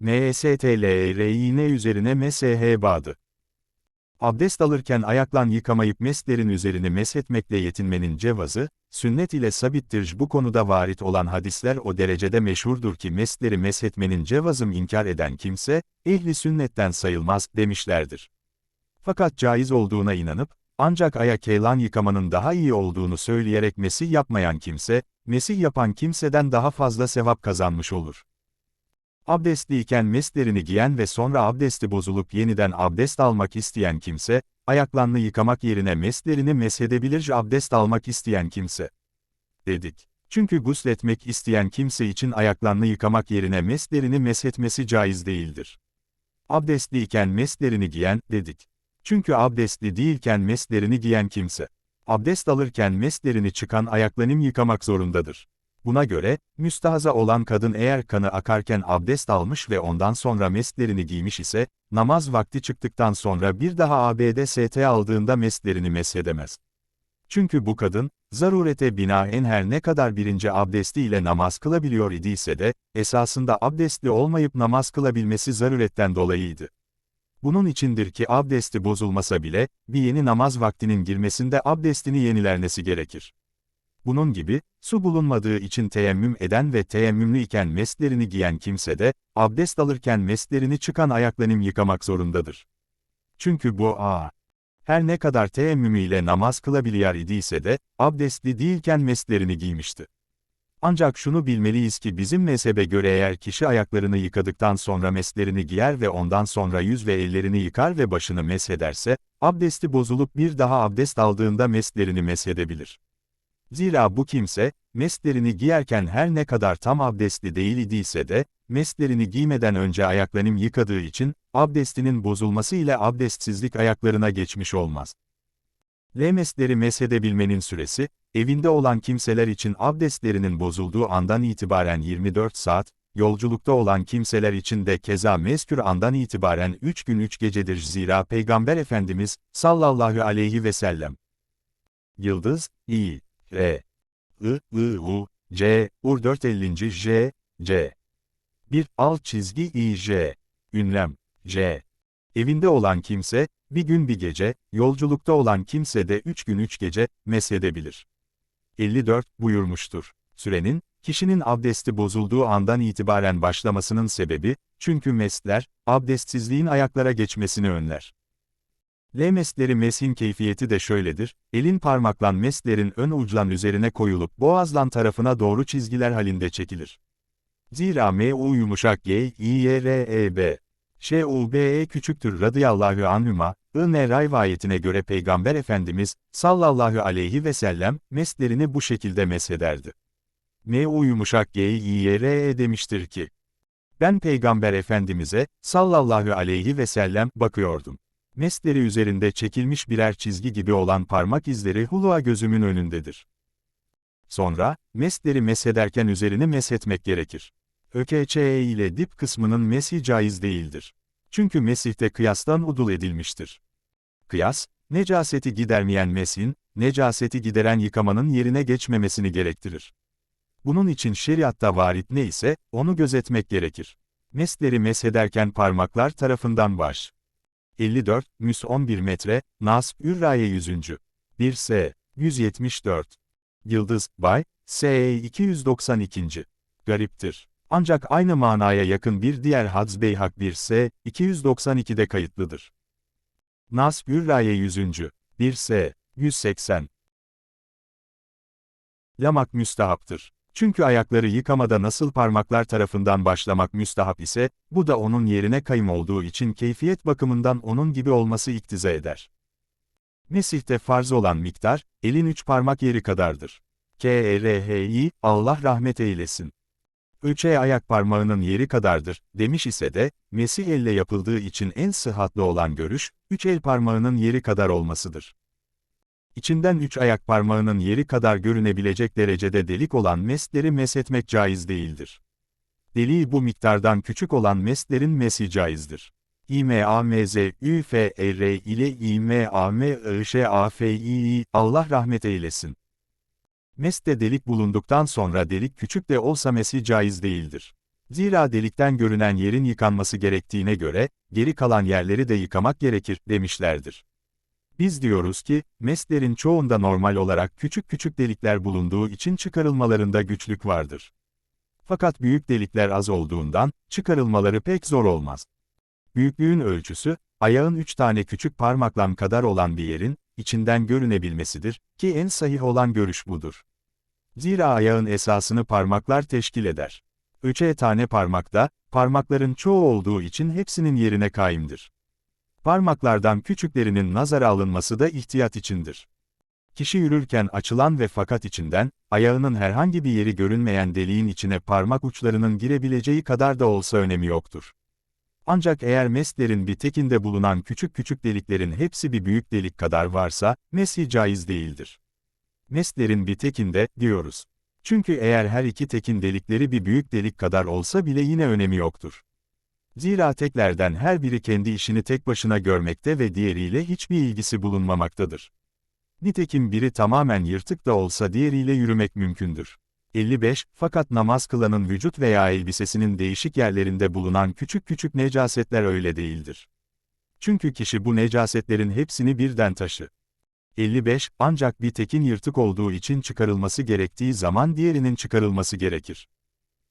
MSTLRİN üzerine MSH bağdı. Abdest alırken ayaklan yıkamayıp meslerin üzerini meshetmekle yetinmenin cevazı, sünnet ile sabittir bu konuda varit olan hadisler o derecede meşhurdur ki mesleri meshetmenin cevazım inkar eden kimse, ehli sünnetten sayılmaz, demişlerdir. Fakat caiz olduğuna inanıp, ancak ayak keylan yıkamanın daha iyi olduğunu söyleyerek mesih yapmayan kimse, mesih yapan kimseden daha fazla sevap kazanmış olur. Abdestliyken meslerini giyen ve sonra abdesti bozulup yeniden abdest almak isteyen kimse, ayaklarını yıkamak yerine meslerini meshedebilir abdest almak isteyen kimse. Dedik. Çünkü gusletmek isteyen kimse için ayaklarını yıkamak yerine meslerini meshetmesi caiz değildir. Abdestliyken meslerini giyen, dedik. Çünkü abdestli değilken meslerini giyen kimse, abdest alırken meslerini çıkan ayaklarını yıkamak zorundadır. Buna göre, müstahaza olan kadın eğer kanı akarken abdest almış ve ondan sonra meslerini giymiş ise, namaz vakti çıktıktan sonra bir daha ABDST aldığında meslerini meshedemez. Çünkü bu kadın, zarurete binaen her ne kadar birinci abdesti ile namaz kılabiliyor idiyse de, esasında abdestli olmayıp namaz kılabilmesi zaruretten dolayıydı. Bunun içindir ki abdesti bozulmasa bile, bir yeni namaz vaktinin girmesinde abdestini yenilenmesi gerekir. Bunun gibi, su bulunmadığı için teyemmüm eden ve teyemmümlü iken meslerini giyen kimse de, abdest alırken meslerini çıkan ayaklarını yıkamak zorundadır. Çünkü bu a. Her ne kadar teyemmümüyle namaz kılabiliyor idiyse de, abdestli değilken meslerini giymişti. Ancak şunu bilmeliyiz ki bizim mezhebe göre eğer kişi ayaklarını yıkadıktan sonra meslerini giyer ve ondan sonra yüz ve ellerini yıkar ve başını mesheder abdesti bozulup bir daha abdest aldığında meslerini meshedebilir. Zira bu kimse, meslerini giyerken her ne kadar tam abdestli değil idiyse de, meslerini giymeden önce ayaklarını yıkadığı için, abdestinin bozulması ile abdestsizlik ayaklarına geçmiş olmaz. Lemesleri meshedebilmenin süresi, evinde olan kimseler için abdestlerinin bozulduğu andan itibaren 24 saat, yolculukta olan kimseler için de keza mezkür andan itibaren 3 gün 3 gecedir zira Peygamber Efendimiz, sallallahu aleyhi ve sellem. Yıldız, İ, R, I, I, U, C, Ur 450. J, C. 1. Alt çizgi I, J. Ünlem, J. Evinde olan kimse, bir gün bir gece, yolculukta olan kimse de üç gün üç gece, meshedebilir. 54, buyurmuştur. Sürenin, kişinin abdesti bozulduğu andan itibaren başlamasının sebebi, çünkü mesler, abdestsizliğin ayaklara geçmesini önler. L mesleri mesin keyfiyeti de şöyledir, elin parmaklan meslerin ön uclan üzerine koyulup boğazlan tarafına doğru çizgiler halinde çekilir. Zira M-U yumuşak G, I, Y, R, E, B. Ş-U-B-E küçüktür radıyallahu anhüma, I-N rivayetine göre Peygamber Efendimiz, sallallahu aleyhi ve sellem, meslerini bu şekilde meshederdi. M-U yumuşak G, I, Y, R, E demiştir ki, ben Peygamber Efendimiz'e, sallallahu aleyhi ve sellem, bakıyordum. Mesleri üzerinde çekilmiş birer çizgi gibi olan parmak izleri hulua gözümün önündedir. Sonra, mesleri mesederken üzerini meshetmek gerekir. ÖKÇE ile dip kısmının mesih caiz değildir. Çünkü mesihte kıyastan udul edilmiştir. Kıyas, necaseti gidermeyen mesin, necaseti gideren yıkamanın yerine geçmemesini gerektirir. Bunun için şeriatta varit ne ise, onu gözetmek gerekir. Mesleri meshederken parmaklar tarafından baş. 54, müs 11 metre, nas, ürraye 100. 1 s. 174. Yıldız, bay, s. 292. Gariptir. Ancak aynı manaya yakın bir diğer Hadz Beyhak 1 s. 292'de kayıtlıdır. Nas, ürraye 100. 1 s. 180. Lamak müstahaptır. Çünkü ayakları yıkamada nasıl parmaklar tarafından başlamak müstahap ise, bu da onun yerine kayım olduğu için keyfiyet bakımından onun gibi olması iktiza eder. Mesih'te farz olan miktar, elin üç parmak yeri kadardır. K-E-R-H-I, Allah rahmet eylesin. Ölçe ayak parmağının yeri kadardır, demiş ise de, Mesih elle yapıldığı için en sıhhatlı olan görüş, üç el parmağının yeri kadar olmasıdır. İçinden üç ayak parmağının yeri kadar görünebilecek derecede delik olan mesleri meshetmek caiz değildir. Deliği bu miktardan küçük olan meslerin mesi caizdir. İmamz, Üfer ile İmamşafii, Allah rahmet eylesin. Meste delik bulunduktan sonra delik küçük de olsa mesi caiz değildir. Zira delikten görünen yerin yıkanması gerektiğine göre, geri kalan yerleri de yıkamak gerekir, demişlerdir. Biz diyoruz ki, meslerin çoğunda normal olarak küçük küçük delikler bulunduğu için çıkarılmalarında güçlük vardır. Fakat büyük delikler az olduğundan, çıkarılmaları pek zor olmaz. Büyüklüğün ölçüsü, ayağın üç tane küçük parmaklam kadar olan bir yerin, içinden görünebilmesidir, ki en sahih olan görüş budur. Zira ayağın esasını parmaklar teşkil eder. Üçe tane parmakta, parmakların çoğu olduğu için hepsinin yerine kaimdir. Parmaklardan küçüklerinin nazara alınması da ihtiyat içindir. Kişi yürürken açılan ve fakat içinden, ayağının herhangi bir yeri görünmeyen deliğin içine parmak uçlarının girebileceği kadar da olsa önemi yoktur. Ancak eğer meslerin bir tekinde bulunan küçük küçük deliklerin hepsi bir büyük delik kadar varsa, mesih caiz değildir. Meslerin bir tekinde, diyoruz. Çünkü eğer her iki tekin delikleri bir büyük delik kadar olsa bile yine önemi yoktur. Zira teklerden her biri kendi işini tek başına görmekte ve diğeriyle hiçbir ilgisi bulunmamaktadır. Nitekim biri tamamen yırtık da olsa diğeriyle yürümek mümkündür. 55. Fakat namaz kılanın vücut veya elbisesinin değişik yerlerinde bulunan küçük küçük necasetler öyle değildir. Çünkü kişi bu necasetlerin hepsini birden taşı. 55. Ancak bir tekin yırtık olduğu için çıkarılması gerektiği zaman diğerinin çıkarılması gerekir.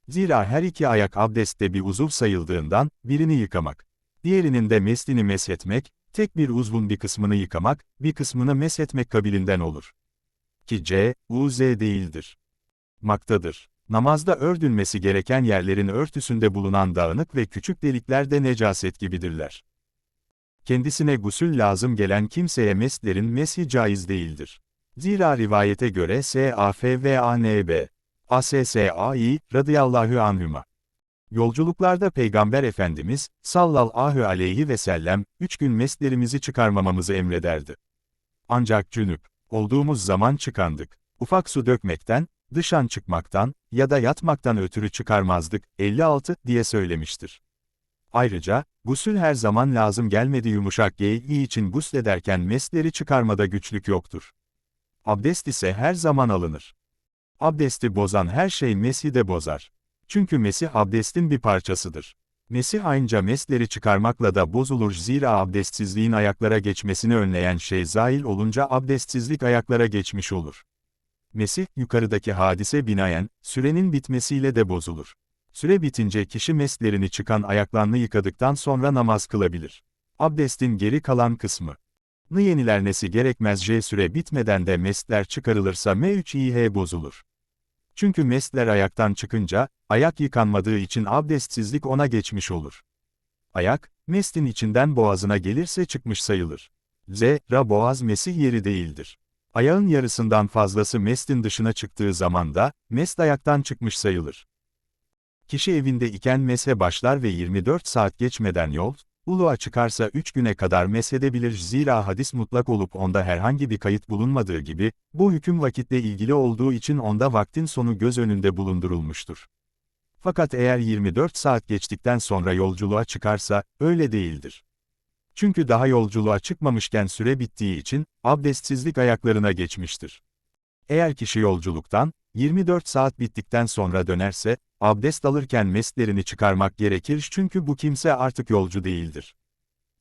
Zira her iki ayak abdestte bir uzuv sayıldığından, birini yıkamak, diğerinin de meslini meshetmek, tek bir uzvun bir kısmını yıkamak, bir kısmını meshetmek kabilinden olur. Ki C, U, Z değildir. Maktadır. Namazda ördülmesi gereken yerlerin örtüsünde bulunan dağınık ve küçük delikler de necaset gibidirler. Kendisine gusül lazım gelen kimseye meslerin mesi caiz değildir. Zira rivayete göre S.A.F. ve A.N.B. A.S.S.A.İ. radıyallahu anhüma. Yolculuklarda Peygamber Efendimiz, sallallahu aleyhi ve sellem, üç gün meslerimizi çıkarmamamızı emrederdi. Ancak cünüp, olduğumuz zaman çıkandık. Ufak su dökmekten, dışan çıkmaktan ya da yatmaktan ötürü çıkarmazdık, 56 diye söylemiştir. Ayrıca, gusül her zaman lazım gelmedi yumuşak geyi için guslederken mesleri çıkarmada güçlük yoktur. Abdest ise her zaman alınır. Abdesti bozan her şey mesi de bozar. Çünkü mesih abdestin bir parçasıdır. Mesih aynca mesleri çıkarmakla da bozulur zira abdestsizliğin ayaklara geçmesini önleyen şey zahil olunca abdestsizlik ayaklara geçmiş olur. Mesih, yukarıdaki hadise binaen, sürenin bitmesiyle de bozulur. Süre bitince kişi meslerini çıkan ayaklarını yıkadıktan sonra namaz kılabilir. Abdestin geri kalan kısmı. Nı yenilenmesi gerekmez J süre bitmeden de mesler çıkarılırsa M3İH bozulur. Çünkü mesler ayaktan çıkınca, ayak yıkanmadığı için abdestsizlik ona geçmiş olur. Ayak, mestin içinden boğazına gelirse çıkmış sayılır. Z, ra boğaz mesih yeri değildir. Ayağın yarısından fazlası mestin dışına çıktığı zaman da, mest ayaktan çıkmış sayılır. Kişi evinde iken mese başlar ve 24 saat geçmeden yol, uluğa çıkarsa 3 güne kadar mesedebilir zira hadis mutlak olup onda herhangi bir kayıt bulunmadığı gibi, bu hüküm vakitle ilgili olduğu için onda vaktin sonu göz önünde bulundurulmuştur. Fakat eğer 24 saat geçtikten sonra yolculuğa çıkarsa, öyle değildir. Çünkü daha yolculuğa çıkmamışken süre bittiği için, abdestsizlik ayaklarına geçmiştir. Eğer kişi yolculuktan, 24 saat bittikten sonra dönerse, abdest alırken meslerini çıkarmak gerekir çünkü bu kimse artık yolcu değildir.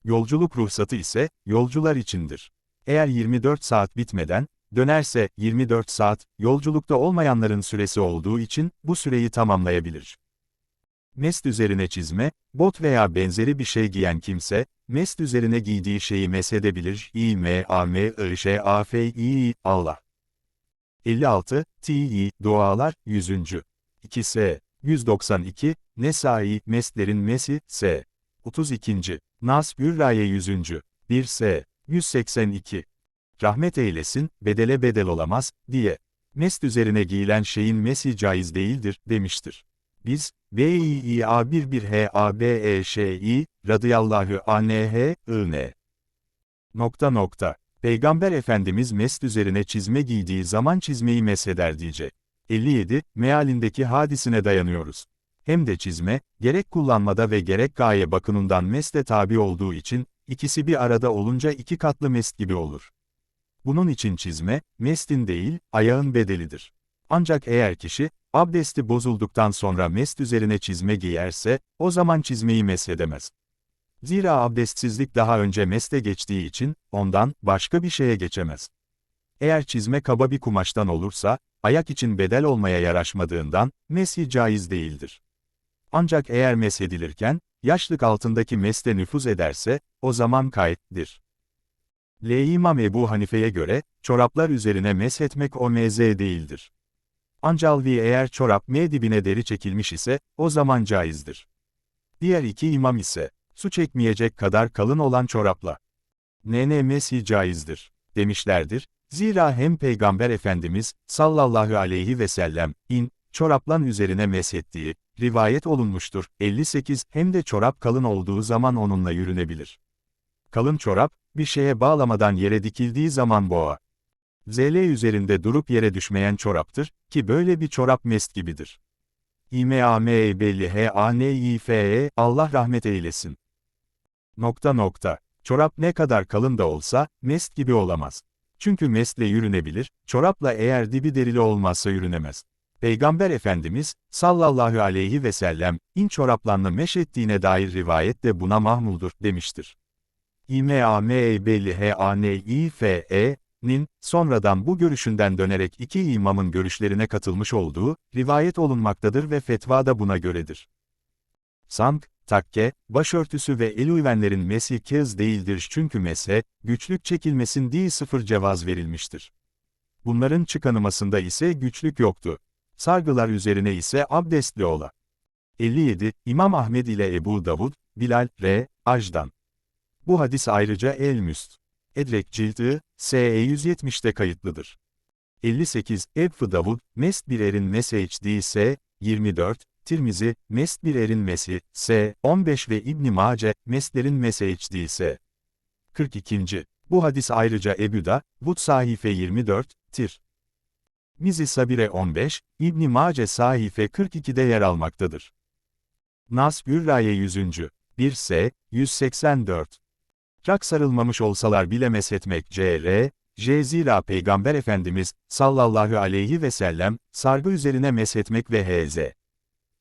Yolculuk ruhsatı ise, yolcular içindir. Eğer 24 saat bitmeden, dönerse, 24 saat, yolculukta olmayanların süresi olduğu için, bu süreyi tamamlayabilir. Mest üzerine çizme, bot veya benzeri bir şey giyen kimse, mest üzerine giydiği şeyi mesedebilir. İ, M, A, M, I, Ş, A, F, İ, Allah. 56, T.İ. Dualar, 100. 2s. 192, Nesai, Meslerin Mesi, s. 32. Nas Gürraye 100. 1s. 182. Rahmet eylesin, bedele bedel olamaz, diye. Mest üzerine giyilen şeyin mesi caiz değildir, demiştir. Biz, B-I-I-A 11 h a b e ş i radıyallahu anh, I-N. Nokta nokta. Peygamber Efendimiz mest üzerine çizme giydiği zaman çizmeyi mesheder diyecek. 57, mealindeki hadisine dayanıyoruz. Hem de çizme, gerek kullanmada ve gerek gaye bakımından mesle tabi olduğu için, ikisi bir arada olunca iki katlı mest gibi olur. Bunun için çizme, mestin değil, ayağın bedelidir. Ancak eğer kişi, Abdesti bozulduktan sonra mest üzerine çizme giyerse, o zaman çizmeyi meshedemez. Zira abdestsizlik daha önce meste geçtiği için, ondan, başka bir şeye geçemez. Eğer çizme kaba bir kumaştan olursa, ayak için bedel olmaya yaraşmadığından, mesih caiz değildir. Ancak eğer meshedilirken, yaşlık altındaki meste nüfuz ederse, o zaman kayıttir. L. İmam Ebu Hanife'ye göre, çoraplar üzerine meshetmek o meze değildir. Ancalvi eğer çorap M dibine deri çekilmiş ise, o zaman caizdir. Diğer iki imam ise, su çekmeyecek kadar kalın olan çorapla. Nene mesi caizdir, demişlerdir. Zira hem Peygamber Efendimiz, sallallahu aleyhi ve sellem, in, çoraplan üzerine meshettiği, rivayet olunmuştur. 58, hem de çorap kalın olduğu zaman onunla yürünebilir. Kalın çorap, bir şeye bağlamadan yere dikildiği zaman boğa. ZL üzerinde durup yere düşmeyen çoraptır, ki böyle bir çorap mest gibidir. İMAME belli H A N I F E Allah rahmet eylesin. Nokta nokta. Çorap ne kadar kalın da olsa, mest gibi olamaz. Çünkü mestle yürünebilir, çorapla eğer dibi derili olmazsa yürünemez. Peygamber Efendimiz, sallallahu aleyhi ve sellem, in çoraplanlı meşettiğine dair rivayet de buna mahmuldur, demiştir. İMAME belli H A N I F E, nin, sonradan bu görüşünden dönerek iki imamın görüşlerine katılmış olduğu, rivayet olunmaktadır ve fetva da buna göredir. Sank, takke, başörtüsü ve elüvenlerin mesi kez değildir çünkü mese, güçlük çekilmesin diye sıfır cevaz verilmiştir. Bunların çıkanımasında ise güçlük yoktu. Sargılar üzerine ise abdestli ola. 57, İmam Ahmed ile Ebu Davud, Bilal, R. Ajdan. Bu hadis ayrıca El-Müst. Edrek cildi, SE 170'te kayıtlıdır. 58, Ebfı Davud, Mest bir erin Mesih S. 24, Tirmizi, Mest bir erin Mesi, S. 15 ve İbn Mace, Mestlerin Mesih S. 42. Bu hadis ayrıca Ebu'da, Vud sahife 24, Tir. Mizi Sabire 15, İbn Mace sahife 42'de yer almaktadır. Nas Gürraye 100. 1 S. 184. Rak sarılmamış olsalar bile meshetmek C.R. J. Peygamber Efendimiz, sallallahu aleyhi ve sellem, sargı üzerine meshetmek ve H.Z.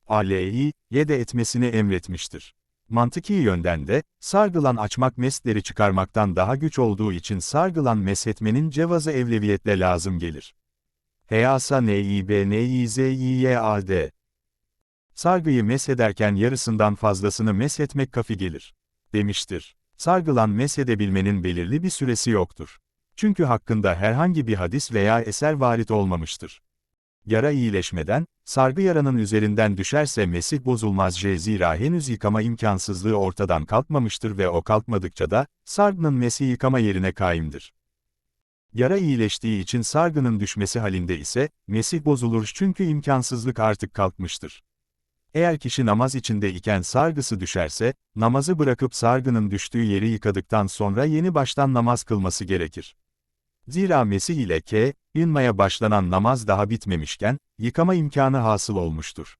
Aleyhi, de etmesini emretmiştir. Mantıki yönden de, sargılan açmak mesleri çıkarmaktan daha güç olduğu için sargılan meshetmenin cevazı evleviyetle lazım gelir. Heyasa N.İ.B. N.İ.Z.İ.Y.A.D. Sargıyı mesederken yarısından fazlasını meshetmek kafi gelir. Demiştir. Sargılan meshedebilmenin belirli bir süresi yoktur. Çünkü hakkında herhangi bir hadis veya eser varit olmamıştır. Yara iyileşmeden, sargı yaranın üzerinden düşerse mesih bozulmaz J zira henüz yıkama imkansızlığı ortadan kalkmamıştır ve o kalkmadıkça da, sargının mesih yıkama yerine kaimdir. Yara iyileştiği için sargının düşmesi halinde ise, mesih bozulur çünkü imkansızlık artık kalkmıştır. Eğer kişi namaz içinde iken sargısı düşerse, namazı bırakıp sargının düştüğü yeri yıkadıktan sonra yeni baştan namaz kılması gerekir. Zira Mesih ile K, inmaya başlanan namaz daha bitmemişken, yıkama imkanı hasıl olmuştur.